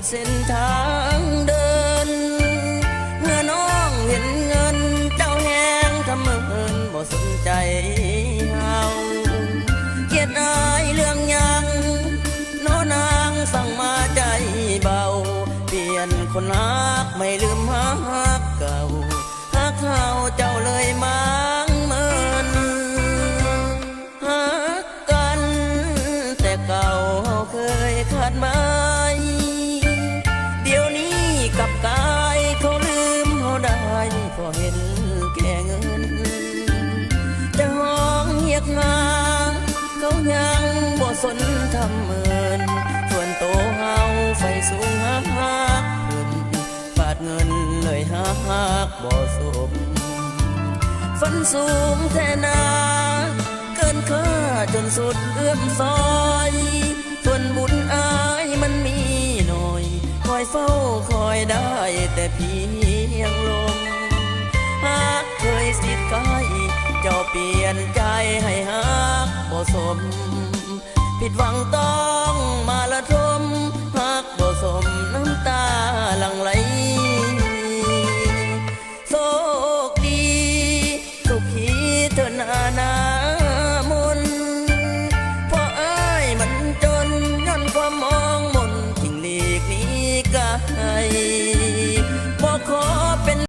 ดเส้นทางเดิน เมื่อน้องเห็นเงิน เจ้าแหงทำเมินบ่สนใจเฮาเกียดอายเรื่องยังโนนางสั่งมาใจเบา เปลี่ยนคนรักไม่ลืมหักเก่าหักเขาเจ้าเลยมังเมินหักกัน แต่เก่าเคยขาดม้เแก่เงิน จะห้องเฮียกงาเขายังบ่สนทำเมินส่วนโตเฮาไฟสูงหักหักขึ้นบาดเงินเลยหักหักบ่สมฝันสูงแท่นาเกินค่าจนสุดเอื้อมซอยส่วนบุญอายมันมีหน่อย คอยเฝ้าคอยได้แต่เพียงลม จ้าเปลี่ยนใจให้หักบ่สม ผิดหวังต้องมาละทมหักบ่สมน้ำตาหลังไหลโชคดีสุขีเธอนานา